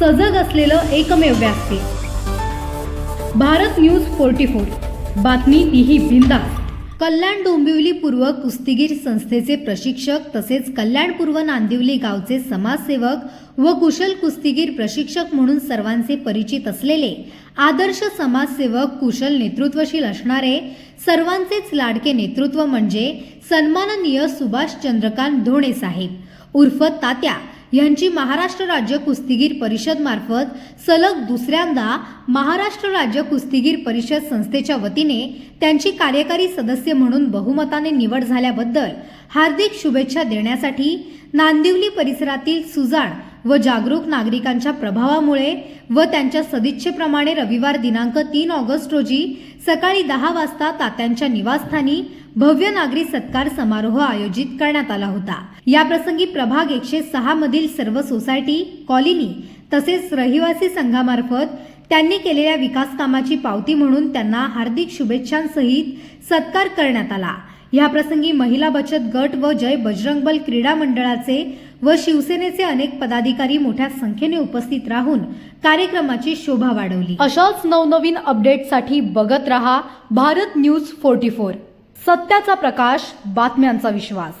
सजग असलेलं एकमेव व्यासपीठ भारत न्यूज फोर्टी फोर. बातमी तीही बिंदा कल्याण डोंबिवली पूर्व कुस्तीगीर संस्थेचे प्रशिक्षक तसेच कल्याण पूर्व नांदिवली गावचे समाजसेवक व कुशल कुस्तीगीर प्रशिक्षक म्हणून सर्वांचे परिचित असलेले आदर्श समाजसेवक कुशल नेतृत्वशील असणारे सर्वांचेच लाडके नेतृत्व म्हणजे सन्माननीय सुभाष चंद्रकांत धोणे साहेब. उर्फ तात्या यांची महाराष्ट्र राज्य कुस्तीगीर परिषद मार्फत सलग दुसऱ्यांदा महाराष्ट्र राज्य कुस्तीगीर परिषद संस्थेच्या वतीने त्यांची कार्यकारी सदस्य म्हणून बहुमताने निवड झाल्याबद्दल हार्दिक शुभेच्छा देण्यासाठी नांदिवली परिसरातील सुजाण व जागरूक नागरिकांच्या प्रभावामुळे व त्यांच्या सदिच्छेप्रमाणे रविवार दिनांक तीन ऑगस्ट रोजी सकाळी दहा वाजता तात्यांच्या निवासस्थानी भव्य नागरी सत्कार समारोह आयोजित करण्यात आला होता. या प्रसंगी प्रभाग एकशे सहा मधील सर्व सोसायटी कॉलनी तसेच रहिवासी संघामार्फत त्यांनी केलेल्या विकास कामाची पावती म्हणून त्यांना हार्दिक शुभेच्छांसहित सत्कार करण्यात आला. याप्रसंगी महिला बचत गट व जय बजरंगबल क्रीडा मंडळाचे व शिवसेनेचे अनेक पदाधिकारी मोठ्या संख्येने उपस्थित राहून कार्यक्रमाची शोभा वाढवली. अशाच नवनवीन अपडेटसाठी बघत रहा भारत न्यूज फोर्टी फोर. सत्याचा प्रकाश बातम्यांचा विश्वास.